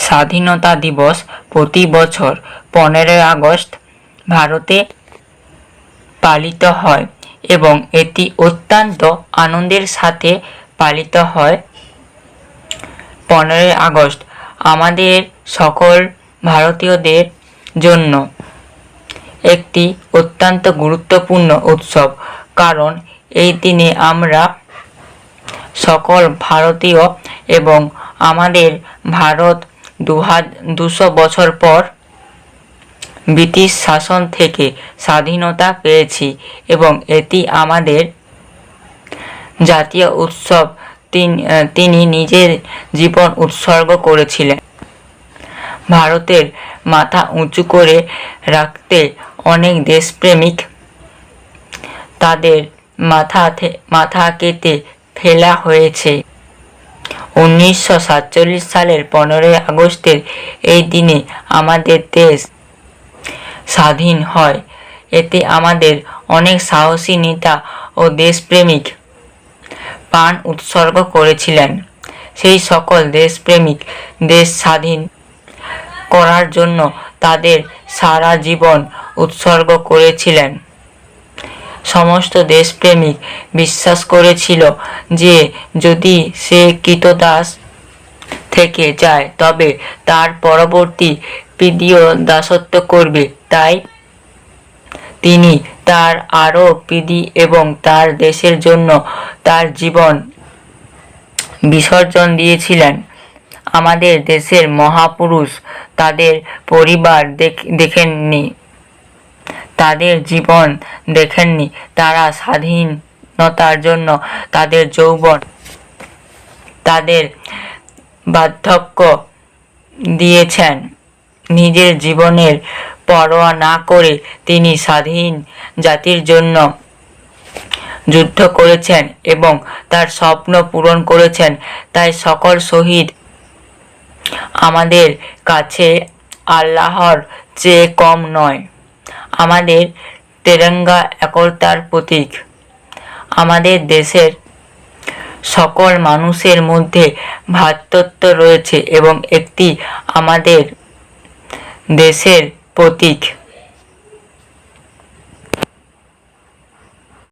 স্বাধীনতা দিবস প্রতি বছর পনেরোই আগস্ট ভারতে পালিত হয় এবং এটি অত্যন্ত আনন্দের সাথে পালিত হয়। পনেরোই আগস্ট আমাদের সকল ভারতীয়দের জন্য একটি অত্যন্ত গুরুত্বপূর্ণ উৎসব। কারণ এই দিনে আমরা সকল ভারতীয় এবং আমাদের ভারত দুশো বছর পর ব্রিটিশ শাসন থেকে স্বাধীনতা পেয়েছি এবং এটি আমাদের জাতীয় উৎসব তিন- নিজের জীবন উৎসর্গ করেছিলেন। ভারতের মাথা উঁচু করে রাখতে অনেক দেশপ্রেমিক তাদের মাথা মাথা কেটে ফেলা হয়েছে। উনিশশো সাতচল্লিশ সালের পনেরোই আগস্টের এই দিনে আমাদের দেশ স্বাধীন হয়। এতে আমাদের অনেক সাহসী নেতা ও দেশপ্রেমিক প্রাণ উৎসর্গ করেছিলেন। সেই সকল দেশপ্রেমিক দেশ স্বাধীন করার জন্য তাদের সারা জীবন উৎসর্গ করেছিলেন। সমস্ত দেশপ্রেমিক বিশ্বাস করেছিল যে যদি সে কৃতদাস থেকে যায়, তবে তার পরবর্তী পিডিও দাসত্ব করবে। তাই তিনি তার আরও পিডি এবং তার দেশের জন্য তার জীবন বিসর্জন দিয়েছিলেন। আমাদের দেশের মহাপুরুষ তাদের পরিবার দেখ- দেখেননি। তাদের জীবন দেখেননি। তারা স্বাধীনতার জন্য তাদের যৌবন, তাদের বার্ধক্য দিয়েছেন। নিজের জীবনের পরোয়া না করে তিনি স্বাধীন জাতির জন্য যুদ্ধ করেছেন এবং তার স্বপ্ন পূরণ করেছেন। তাই সকল শহীদ আমাদের কাছে আল্লাহর চেয়ে কম নয়। আমাদের তেরঙ্গা একতার প্রতীক। আমাদের দেশের সকল মানুষের মধ্যে ভ্রাতৃত্ব রয়েছে এবং একটি আমাদের দেশের প্রতীক।